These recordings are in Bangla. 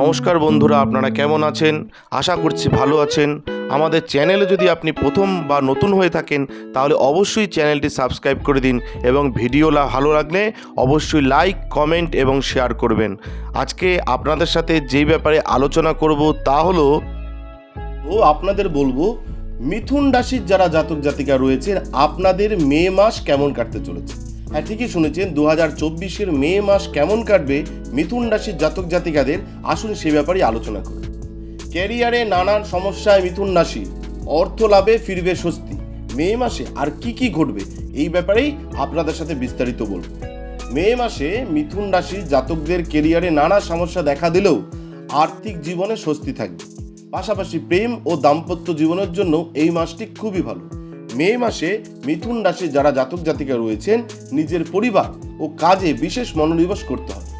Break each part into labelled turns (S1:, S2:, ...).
S1: নমস্কার বন্ধুরা, আপনারা কেমন আছেন? আশা করছি ভালো আছেন। আমাদের চ্যানেলে যদি আপনি প্রথম বা নতুন হয়ে থাকেন, তাহলে অবশ্যই চ্যানেলটি সাবস্ক্রাইব করে দিন এবং ভিডিও ভালো লাগলে অবশ্যই লাইক, কমেন্ট এবং শেয়ার করবেন। আজকে আপনাদের সাথে যেই ব্যাপারে আলোচনা করব তা হলো,
S2: ও আপনাদের বলব, মিথুন রাশির যারা জাতক জাতিকা রয়েছেন, আপনাদের মে মাস কেমন কাটতে চলেছে? হ্যাঁ ঠিকই শুনেছেন দু হাজার চব্বিশের মে মাস কেমন কাটবে, মিথুন রাশির জাতক জাতিকাদের, আসুন সে ব্যাপারে আলোচনা করি। ক্যারিয়ারে নানান সমস্যায় মিথুন রাশি, অর্থ লাভে ফিরবে স্বস্তি। মে মাসে আর কি কি ঘটবে, এই ব্যাপারেই আপনাদের সাথে বিস্তারিত বলব। মে মাসে মিথুন রাশির জাতকদের কেরিয়ারে নানা সমস্যা দেখা দিলেও আর্থিক জীবনে স্বস্তি থাকবে। পাশাপাশি প্রেম ও দাম্পত্য জীবনের জন্য এই মাসটি খুবই ভালো। মে মাসে মিথুন রাশির যারা জাতক জাতিকা রয়েছেন, নিজের পরিবার ও কাজে বিশেষ মনোনিবেশ করতে হবে।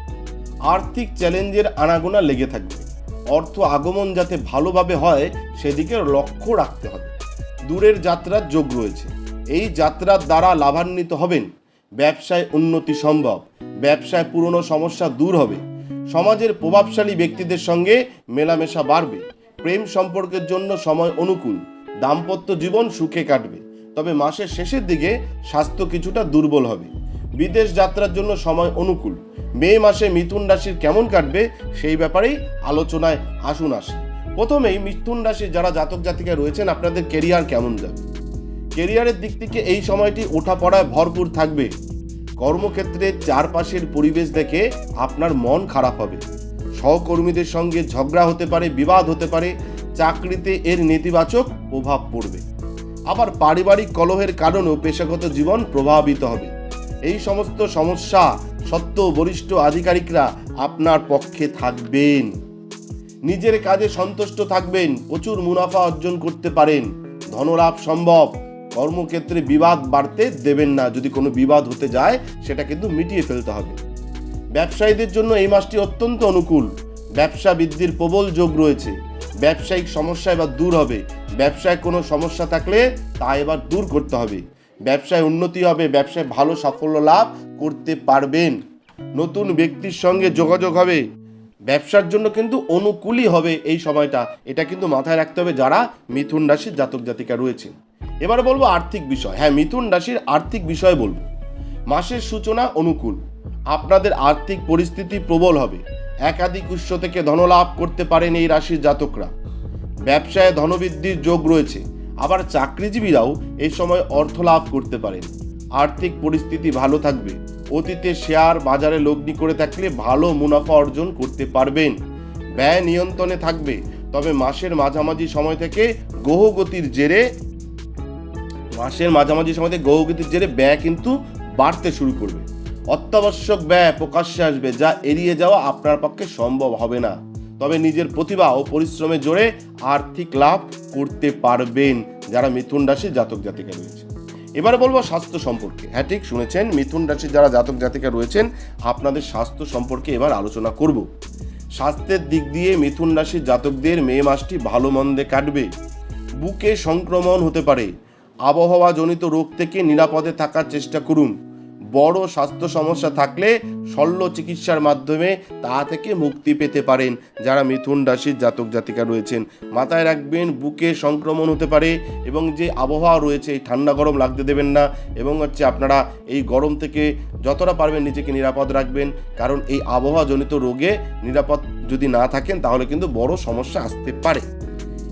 S2: আর্থিক চ্যালেঞ্জের আনাগোনা লেগে থাকবে। অর্থ আগমন যাতে ভালোভাবে হয়, সেদিকে লক্ষ্য রাখতে হবে। দূরের যাত্রার যোগ রয়েছে। এই যাত্রার দ্বারা লাভান্বিত হবেন। ব্যবসায় উন্নতি সম্ভব। ব্যবসায় পুরনো সমস্যা দূর হবে। সমাজের প্রভাবশালী ব্যক্তিদের সঙ্গে মেলামেশা বাড়বে। প্রেম সম্পর্কের জন্য সময় অনুকূল। দাম্পত্য জীবন সুখে কাটবে। তবে মাসের শেষের দিকে স্বাস্থ্য কিছুটা দুর্বল হবে। বিদেশ যাত্রার জন্য সময় অনুকূল। মে মাসে মিথুন রাশির কেমন কাটবে সেই ব্যাপারেই আলোচনায় আসুন আসে। প্রথমেই মিথুন রাশির যারা জাতক জাতিকা রয়েছেন, আপনাদের কেরিয়ার কেমন যাবে? কেরিয়ারের দিক থেকে এই সময়টি ওঠাপড়ায় ভরপুর থাকবে। কর্মক্ষেত্রে চারপাশের পরিবেশ দেখে আপনার মন খারাপ হবে। সহকর্মীদের সঙ্গে ঝগড়া হতে পারে, বিবাদ হতে পারে, চাকরিতে এর নেতিবাচক প্রভাব পড়বে। আবার পারিবারিক কলহের কারণেও পেশাগত জীবন প্রভাবিত হবে। এই সমস্ত সমস্যা সত্ত্বেও বরিষ্ঠ আধিকারিকরা আপনার পক্ষে থাকবেন। নিজের কাজে সন্তুষ্ট থাকবেন, প্রচুর মুনাফা অর্জন করতে পারেন। ধনলাভ সম্ভব। কর্মক্ষেত্রে বিবাদ বাড়তে দেবেন না, যদি কোনো বিবাদ হতে যায়, সেটা কিন্তু মিটিয়ে ফেলতে হবে। ব্যবসায়ীদের জন্য এই মাসটি অত্যন্ত অনুকূল। ব্যবসা বৃদ্ধির প্রবল যোগ রয়েছে। ব্যবসায়িক সমস্যা এবার দূর হবে। ব্যবসায় কোনো সমস্যা থাকলে তা এবার দূর করতে হবে। ব্যবসায় উন্নতি হবে, ব্যবসায় ভালো সাফল্য লাভ করতে পারবেন। নতুন ব্যক্তির সঙ্গে যোগাযোগ হবে। ব্যবসার জন্য কিন্তু অনুকূলই হবে এই সময়টা। এটা কিন্তু মাথায় রাখতে হবে যারা মিথুন রাশির জাতক জাতিকা রয়েছে। এবার বলব আর্থিক বিষয়। হ্যাঁ মিথুন রাশির আর্থিক বিষয় বলব। মাসের সূচনা অনুকূল। আপনাদের আর্থিক পরিস্থিতি প্রবল হবে। একাধিক উৎস থেকে ধনলাভ করতে পারেন এই রাশির জাতকরা। ব্যবসায় ধনবৃদ্ধির যোগ রয়েছে, আবার চাকরিজীবীরাও এই সময় অর্থ লাভ করতে পারেন। আর্থিক পরিস্থিতি ভালো থাকবে, অতীতে শেয়ার বাজারে লগ্নি করে থাকলে ভালো মুনাফা অর্জন করতে পারবেন। ব্যয় নিয়ন্ত্রণে থাকবে, তবে মাসের মাঝামাঝি সময় থেকে গ্রহগতির জেরে, মাসের মাঝামাঝি সময় থেকে গ্রহগতির জেরে ব্যয় কিন্তু বাড়তে শুরু করবে। অত্যাবশ্যক ব্যয় প্রকাশ্যে আসবে যা এড়িয়ে যাওয়া আপনার পক্ষে সম্ভব হবে না। তবে নিজের প্রতিভা ও পরিশ্রমে জোরে আর্থিক লাভ করতে পারবেন, যারা মিথুন রাশি জাতক জাতিকা রয়েছে। এবার বলব স্বাস্থ্য সম্পর্কে। হ্যাঁ ঠিক শুনেছেন, মিথুন রাশির যারা জাতক জাতিকা রয়েছেন, আপনাদের স্বাস্থ্য সম্পর্কে এবার আলোচনা করব। স্বাস্থ্যের দিক দিয়ে মিথুন রাশির জাতকদের মে মাসটি ভালো মন্দে কাটবে। বুকে সংক্রমণ হতে পারে। আবহাওয়াজনিত রোগ থেকে নিরাপদে থাকার চেষ্টা করুন। বড় স্বাস্থ্য সমস্যা থাকলে শল্য চিকিৎসার মাধ্যমে তা থেকে মুক্তি পেতে পারেন যারা মিথুন রাশির জাতক জাতিকা রয়েছেন। মাথায় রাখবেন, বুকে সংক্রমণ হতে পারে এবং যে আবহাওয়া রয়েছে এই ঠান্ডা গরম লাগতে দেবেন না এবং হচ্ছে আপনারা এই গরম থেকে যতটা পারবেন নিজেকে নিরাপদ রাখবেন। কারণ এই আবহাওয়াজনিত রোগে নিরাপদ যদি না থাকেন তাহলে কিন্তু বড় সমস্যা আসতে পারে।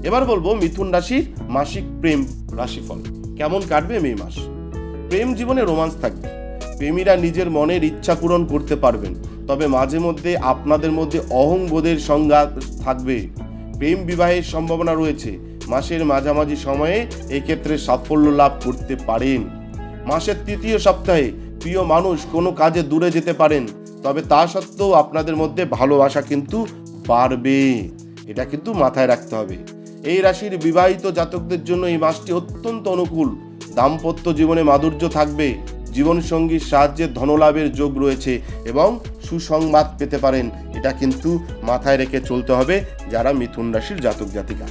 S2: এবার বলব মিথুন রাশির মাসিক প্রেম রাশিফল। কেমন কাটবে মে মাস? প্রেম জীবনে রোমান্স থাকবে। প্রেমীরা নিজের মনের ইচ্ছা পূরণ করতে পারবেন। তবে মাঝে মধ্যে আপনাদের মধ্যে অহংবোধের সংঘাত থাকবে। প্রেম বিবাহের সম্ভাবনা রয়েছে। মাসের মাঝামাঝি সময়ে এক্ষেত্রে সাফল্য লাভ করতে পারেন। মাসের তৃতীয় সপ্তাহে প্রিয় মানুষ কোনো কাজে দূরে যেতে পারেন, তবে তা সত্ত্বেও আপনাদের মধ্যে ভালোবাসা কিন্তু বাড়বে। এটা কিন্তু মাথায় রাখতে হবে। এই রাশির বিবাহিত জাতকদের জন্য এই মাসটি অত্যন্ত অনুকূল। দাম্পত্য জীবনে মাধুর্য থাকবে। জীবনসঙ্গীর সাহায্যে ধনলাভের যোগ রয়েছে এবং সুসংবাদ পেতে পারেন। এটা কিন্তু মাথায় রেখে চলতে হবে যারা মিথুন রাশির জাতক জাতিকা।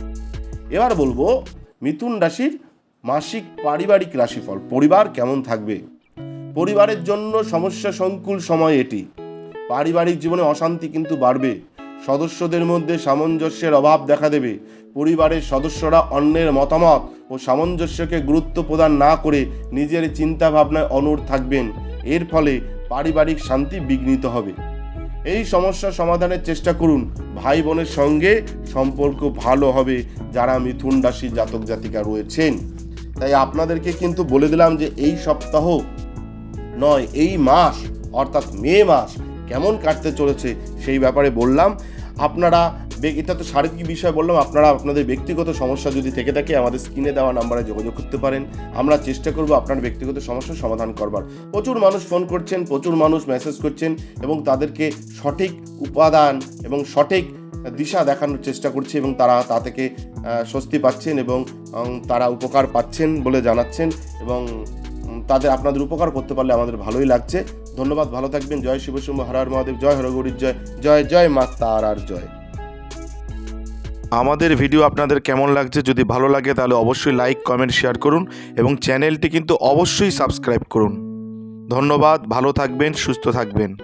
S2: এবার বলব, মিথুন রাশির মাসিক পারিবারিক রাশিফল, পরিবার কেমন থাকবে? পরিবারের জন্য সমস্যা সংকুল সময় এটি। পারিবারিক জীবনে অশান্তি কিন্তু বাড়বে। সদস্যদের মধ্যে সামঞ্জস্যের অভাব দেখা দেবে। পরিবারের সদস্যরা অন্যের মতামত ও সামঞ্জস্যকে গুরুত্ব প্রদান না করে নিজের চিন্তা ভাবনায় অনড় থাকবেন। এর ফলে পারিবারিক শান্তি বিঘ্নিত হবে। এই সমস্যা সমাধানের চেষ্টা করুন। ভাই বোনের সঙ্গে সম্পর্ক ভালো হবে। যারা মিথুন রাশি জাতক জাতিকা রয়েছেন। তাই আপনাদেরকে কিন্তু বলে দিলাম যে এই সপ্তাহ নয়, এই মাস, অর্থাৎ মে মাস কেমন কাটতে চলেছে সেই ব্যাপারে বললাম। আপনারা এটা তো শারীরিক বিষয় বললাম, আপনারা আপনাদের ব্যক্তিগত সমস্যা যদি থেকে থাকে আমাদের স্ক্রিনে দেওয়া নাম্বারে যোগাযোগ করতে পারেন। আমরা চেষ্টা করব আপনার ব্যক্তিগত সমস্যার সমাধান করবার। প্রচুর মানুষ ফোন করছেন, প্রচুর মানুষ মেসেজ করছেন এবং তাদেরকে সঠিক উপাদান এবং সঠিক দিশা দেখানোর চেষ্টা করছি এবং তারা তা থেকে স্বস্তি পাচ্ছেন এবং তারা উপকার পাচ্ছেন বলে জানাচ্ছেন এবং তাদের আপনাদের উপকার করতে পারলে আমাদের ভালোই লাগছে। ধন্যবাদ, ভালো থাকবেন। জয় শিবশম্ভ হর হর মহাদেব, জয় হরগৌরীর জয় জয় জয় মা তার আর জয়।
S1: আমাদের ভিডিও আপনাদের কেমন লাগছে যদি ভালো লাগে তাহলে অবশ্যই লাইক, কমেন্ট, শেয়ার করুন এবং চ্যানেলটি কিন্তু অবশ্যই সাবস্ক্রাইব করুন। ধন্যবাদ, ভালো থাকবেন, সুস্থ থাকবেন।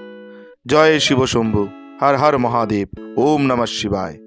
S1: জয় শিবশম্ভু। হর হর মহাদেব। ওম নমঃ শিবায়।